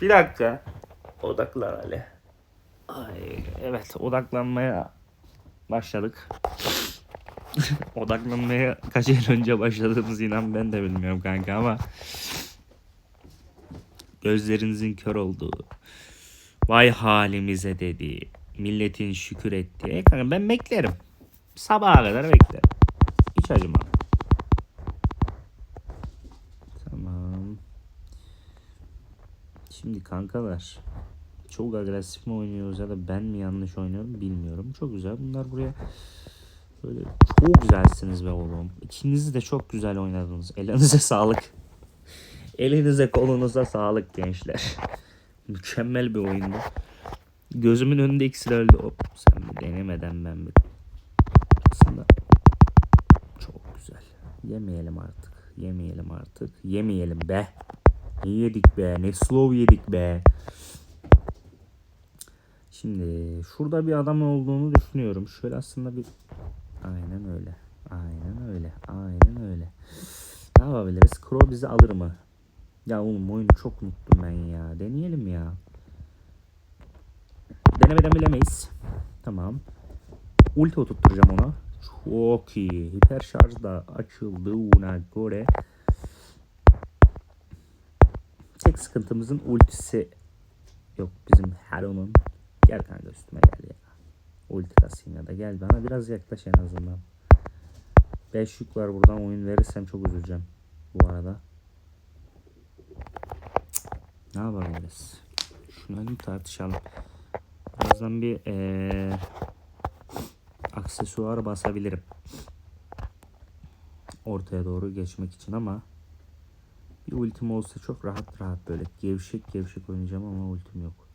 Bir dakika. Odaklan Ali. Ay, evet odaklanmaya başladık. odaklanmaya kaç yıl önce başladığımız inan ben de bilmiyorum kanka ama gözlerinizin kör olduğu vay halimize dedi milletin şükür ettiği E kanka ben beklerim sabaha kadar beklerim hiç acımam tamam şimdi kankalar çok agresif mi oynuyoruz ya da ben mi yanlış oynuyorum bilmiyorum. Çok güzel. Bunlar buraya böyle çok güzelsiniz be oğlum. İkiniz de çok güzel oynadınız. Elinize sağlık. Elinize kolunuza sağlık gençler. Mükemmel bir oyundu. Gözümün önünde ikisi de öldü. Hop, sen bir denemeden ben bir. Aslında çok güzel. Yemeyelim artık. Yemeyelim artık. Yemeyelim be. Ne yedik be? Ne slow yedik be. Şimdi şurada bir adam olduğunu düşünüyorum. Şöyle aslında bir... Aynen öyle. Aynen öyle. Aynen öyle. Ne yapabiliriz? Crow bizi alır mı? Ya oğlum oyunu çok unuttum ben ya. Deneyelim ya. Denemeden bilemeyiz. Tamam. Ulti oturtturacağım ona. Çok iyi. Hiper şarj da açıldığına göre sıkıntımızın ultisi yok bizim Heron'un Gel kanka üstüme gel ya. Ulti kasayım ya da gel bana biraz yaklaş en azından. 5 yük var buradan oyun verirsem çok üzüleceğim bu arada. Ne yapabiliriz? Şunu bir tartışalım. Birazdan bir eee aksesuar basabilirim. Ortaya doğru geçmek için ama bir ultim olsa çok rahat rahat böyle gevşek gevşek oynayacağım ama ultim yok.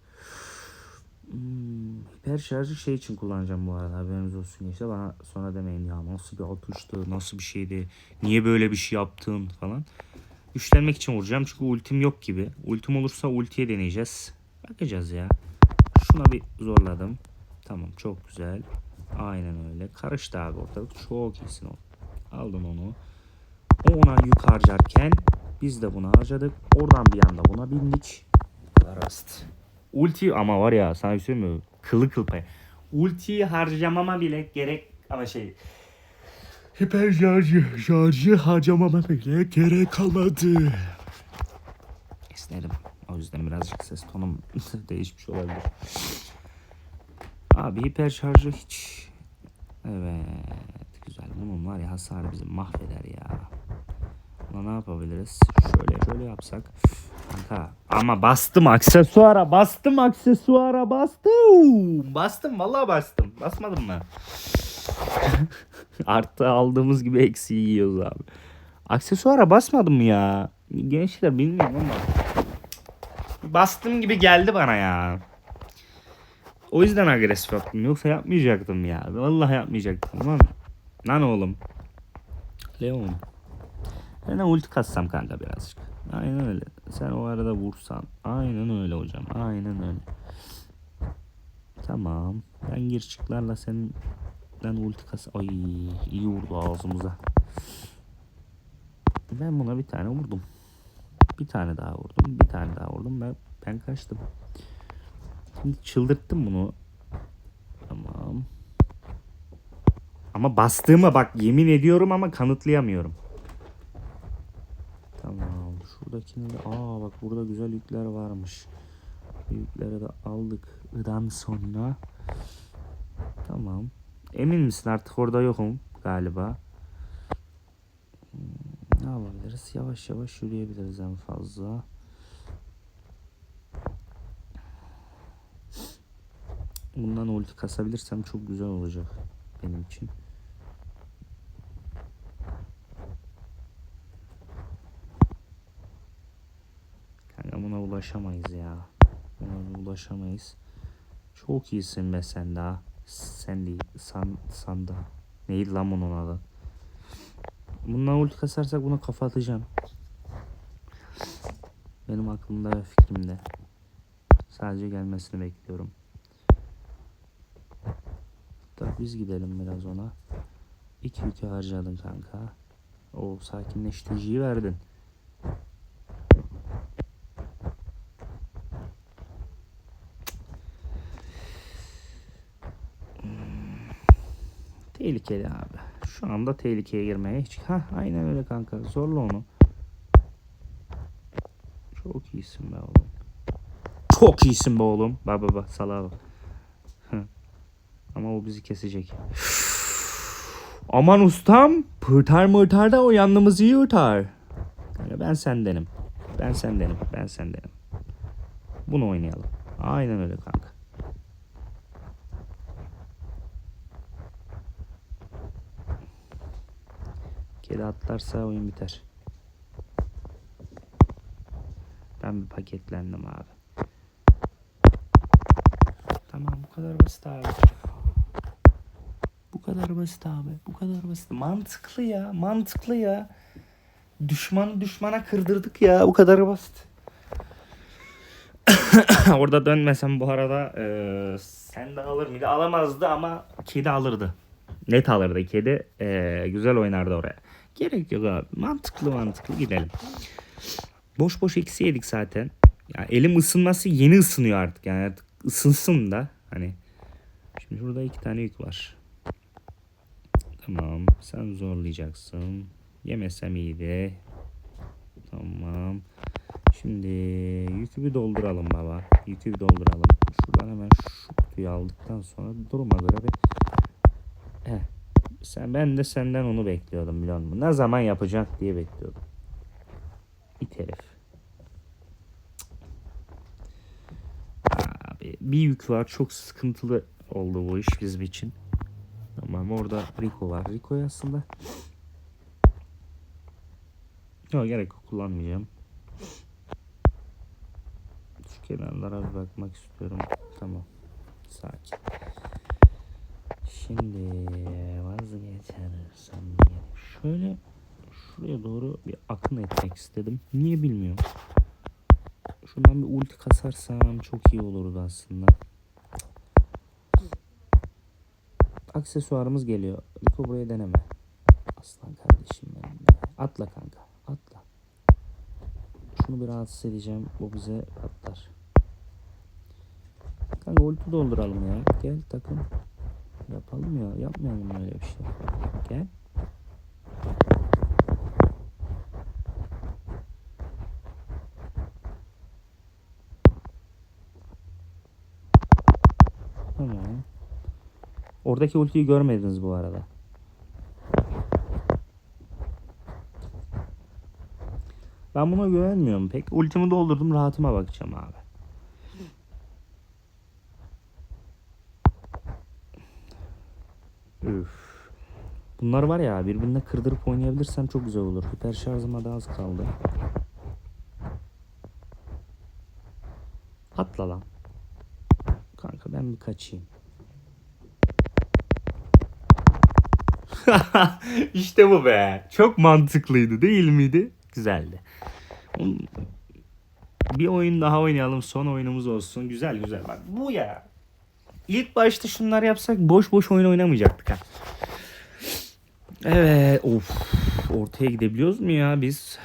Hmm, hiper şarjı şey için kullanacağım bu arada haberiniz olsun işte bana sonra demeyin ya nasıl bir atıştı nasıl bir şeydi niye böyle bir şey yaptın falan. Güçlenmek için vuracağım çünkü ultim yok gibi. Ultim olursa ultiye deneyeceğiz. Bakacağız ya. Şuna bir zorladım. Tamam çok güzel. Aynen öyle. Karıştı abi ortalık. Çok iyisin o. Aldın onu. O ona yük harcarken biz de bunu harcadık. Oradan bir anda buna bindik. Rast. Ulti ama var ya sana bir şey mi? Kılı kıl pay. Ultiyi harcamama bile gerek ama şey hiper şarjı, şarjı harcamama bile gerek kalmadı. Esnedim. O yüzden birazcık ses tonum değişmiş olabilir. Abi hiper şarjı hiç Evet güzel. Bunun var ya hasarı bizi mahveder ya. Buna ne yapabiliriz? Şöyle şöyle yapsak. Kanka ama bastım aksesuara bastım aksesuara bastım. Bastım vallahi bastım. Basmadım mı? Artı aldığımız gibi eksiği yiyoruz abi. Aksesuara basmadım ya? Gençler bilmiyorum ama. Bastım gibi geldi bana ya. O yüzden agresif yaptım. Yoksa yapmayacaktım ya. Vallahi yapmayacaktım lan. Lan oğlum. Leon. Ben de ulti kassam kanka birazcık. Aynen öyle. Sen o arada vursan. Aynen öyle hocam. Aynen öyle. Tamam. Ben gir çıklarla senin ben ulti kas. Ay iyi vurdu ağzımıza. Ben buna bir tane vurdum. Bir tane daha vurdum. Bir tane daha vurdum. Ben ben kaçtım. Şimdi çıldırttım bunu. Tamam. Ama bastığıma bak yemin ediyorum ama kanıtlayamıyorum. Tamam. Şuradakini de aa bak burada güzel yükler varmış. Yükleri de aldık. I'dan sonra. Tamam. Emin misin artık orada yokum galiba. Hmm, Ne yapabiliriz? Yavaş yavaş yürüyebiliriz en fazla. Bundan ulti kasabilirsem çok güzel olacak benim için. Kanka buna ulaşamayız ya. Buna ulaşamayız. Çok iyisin be sen daha. Sen değil. San, sanda. Neydi lan bunun adı? Bundan ulti kasarsak buna kafa atacağım. Benim aklımda ve fikrimde. Sadece gelmesini bekliyorum. Hatta biz gidelim biraz ona. İki yükü harcadın kanka. O sakinleştiriciyi verdin. Tehlikeli abi. Şu anda tehlikeye girmeye hiç... Ha aynen öyle kanka. Zorla onu. Çok iyisin be oğlum. Çok iyisin be oğlum. Bak bak bak salağa bak. Ama o bizi kesecek. Aman ustam. Pırtar mırtar da o yanımızı yırtar. Kanka ben sendenim. Ben sendenim. Ben sendenim. Bunu oynayalım. Aynen öyle kanka. Kedi atlarsa oyun biter. Ben bir paketlendim abi. Tamam bu kadar basit abi. Bu kadar basit abi. Bu kadar basit. Mantıklı ya. Mantıklı ya. Düşmanı düşmana kırdırdık ya. Bu kadar basit. Orada dönmesem bu arada eee, sen de alır mıydı? Alamazdı ama kedi alırdı. Net alırdı kedi. Eee, güzel oynardı oraya. Gerek yok abi. Mantıklı mantıklı gidelim. Boş boş eksi yedik zaten. Ya elim ısınması yeni ısınıyor artık. Yani artık ısınsın da hani. Şimdi şurada iki tane yük var. Tamam. Sen zorlayacaksın. Yemesem iyiydi. Tamam. Şimdi yükü bir dolduralım baba. Yükü bir dolduralım. Şuradan hemen şu kutuyu aldıktan sonra duruma göre bir Heh. Sen, ben de senden onu bekliyordum biliyor musun? Ne zaman yapacak diye bekliyordum. İt herif. Abi bir yük var. Çok sıkıntılı oldu bu iş bizim için. Tamam orada Rico var. Rico'yu aslında Yok gerek yok kullanmayacağım. Şu kenarlara bakmak istiyorum. Tamam. Sakin. Şimdi vazgeçersem şöyle şuraya doğru bir akın etmek istedim. Niye bilmiyorum. Şuradan bir ulti kasarsam çok iyi olurdu aslında. Aksesuarımız geliyor. Liko buraya deneme. Aslan kardeşim benim be. Atla kanka. Atla. Şunu bir rahatsız edeceğim. Bu bize patlar. Kanka ulti dolduralım ya. Gel takım. Yapalım ya. Yapmayalım öyle bir şey. Gel. Tamam. Oradaki ultiyi görmediniz bu arada. Ben buna güvenmiyorum pek. Ultimi doldurdum rahatıma bakacağım abi. Üf. Bunlar var ya birbirine kırdırıp oynayabilirsem çok güzel olur. Hiper şarjıma da az kaldı. Atla lan. Kanka ben bir kaçayım. işte bu be. Çok mantıklıydı değil miydi? Güzeldi. Bir oyun daha oynayalım. Son oyunumuz olsun. Güzel güzel. Bak bu ya. İlk başta şunlar yapsak boş boş oyun oynamayacaktık ha. Evet. Of. Ortaya gidebiliyoruz mu ya biz?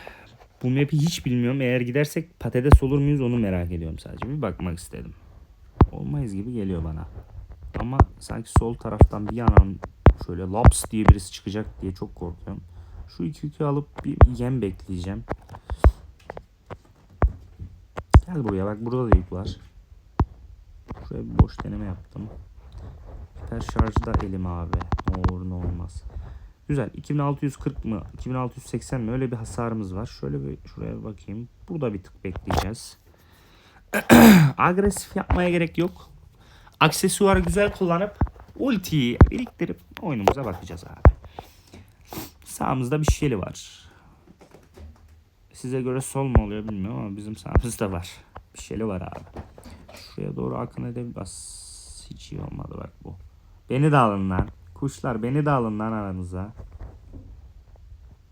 Bu map'i hiç bilmiyorum. Eğer gidersek patates olur muyuz onu merak ediyorum sadece. Bir bakmak istedim. Olmayız gibi geliyor bana. Ama sanki sol taraftan bir yanan şöyle laps diye birisi çıkacak diye çok korkuyorum. Şu iki yükü alıp bir yem bekleyeceğim. Gel buraya bak burada da yük var. Şuraya bir boş deneme yaptım. Hiper şarjı da elim abi. Ne olur ne olmaz. Güzel. 2640 mı? 2680 mi? Öyle bir hasarımız var. Şöyle bir şuraya bir bakayım. Burada bir tık bekleyeceğiz. Agresif yapmaya gerek yok. Aksesuarı güzel kullanıp ultiyi biriktirip oyunumuza bakacağız abi. Sağımızda bir şeli var. Size göre sol mu oluyor bilmiyorum ama bizim sağımızda var. Bir şeli var abi. Şuraya doğru akın edebilir. Hiç iyi olmadı bak bu. Beni de alın lan. Kuşlar beni de alın lan aranıza.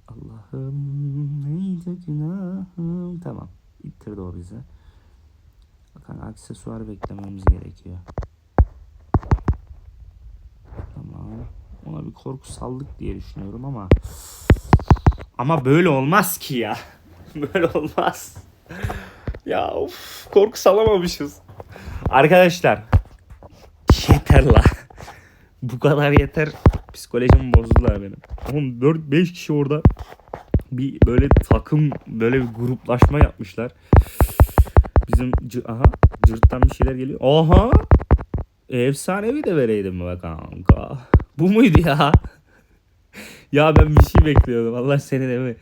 Allah'ım neydi günahım. Tamam. İttirdi o bizi. Bakın aksesuar beklememiz gerekiyor. Tamam. Ona bir korku saldık diye düşünüyorum ama ama böyle olmaz ki ya. böyle olmaz. Ya of korku salamamışız. Arkadaşlar yeter la. Bu kadar yeter. Psikolojimi bozdular benim. Oğlum 4-5 kişi orada bir böyle takım böyle bir gruplaşma yapmışlar. Bizim aha cırttan bir şeyler geliyor. Aha efsanevi de vereydim be kanka? Bu muydu ya? ya ben bir şey bekliyordum. Allah seni de mi?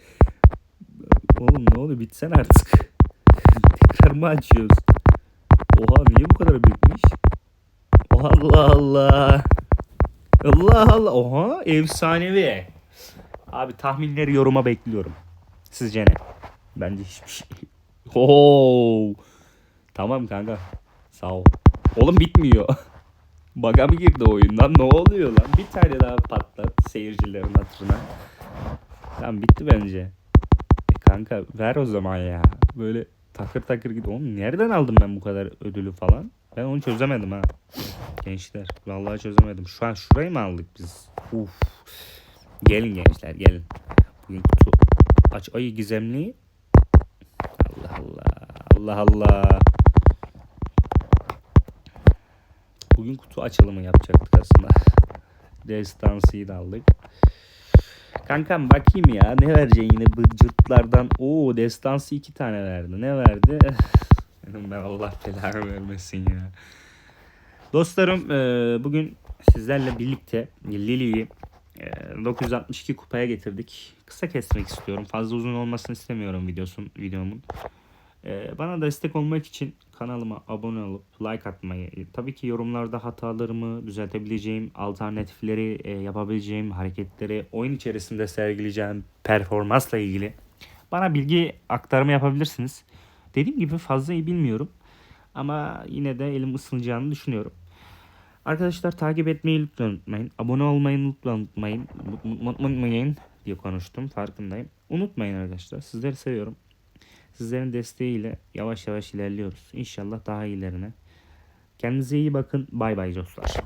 Oğlum ne oluyor? Bitsen artık. Tekrar mı açıyoruz? Oha niye bu kadar büyükmüş? Allah Allah. Allah Allah. Oha efsanevi. Abi tahminleri yoruma bekliyorum. Sizce ne? Bence hiçbir şey. Oo. Tamam kanka. Sağ ol. Oğlum bitmiyor. Baga mı girdi oyundan? Ne oluyor lan? Bir tane daha patlat seyircilerin hatırına. Tamam bitti bence. E kanka ver o zaman ya. Böyle takır takır git. Oğlum nereden aldım ben bu kadar ödülü falan? Ben onu çözemedim ha. Gençler vallahi çözemedim. Şu an şurayı mı aldık biz? Uf. Gelin gençler gelin. Bugün kutu aç ayı gizemli. Allah Allah. Allah Allah. Bugün kutu açılımı yapacaktık aslında. Destansıyı da aldık. Kankam bakayım ya ne vereceksin yine bırcırtlardan. Oo destansı iki tane verdi. Ne verdi? Ben Allah belanı vermesin ya. Dostlarım e, bugün sizlerle birlikte Lili'yi e, 962 kupaya getirdik. Kısa kesmek istiyorum. Fazla uzun olmasını istemiyorum videosun videomun. E, Bana destek olmak için kanalıma abone olup like atmayı, e, tabii ki yorumlarda hatalarımı düzeltebileceğim, alternatifleri e, yapabileceğim, hareketleri oyun içerisinde sergileyeceğim performansla ilgili bana bilgi aktarımı yapabilirsiniz. Dediğim gibi fazla iyi bilmiyorum ama yine de elim ısınacağını düşünüyorum. Arkadaşlar takip etmeyi lütfen unutmayın. Abone olmayı lütfen unutmayın. Unutmayın diye konuştum farkındayım. Unutmayın arkadaşlar. Sizleri seviyorum. Sizlerin desteğiyle yavaş yavaş ilerliyoruz. İnşallah daha iyilerine. Kendinize iyi bakın. Bay bay dostlar.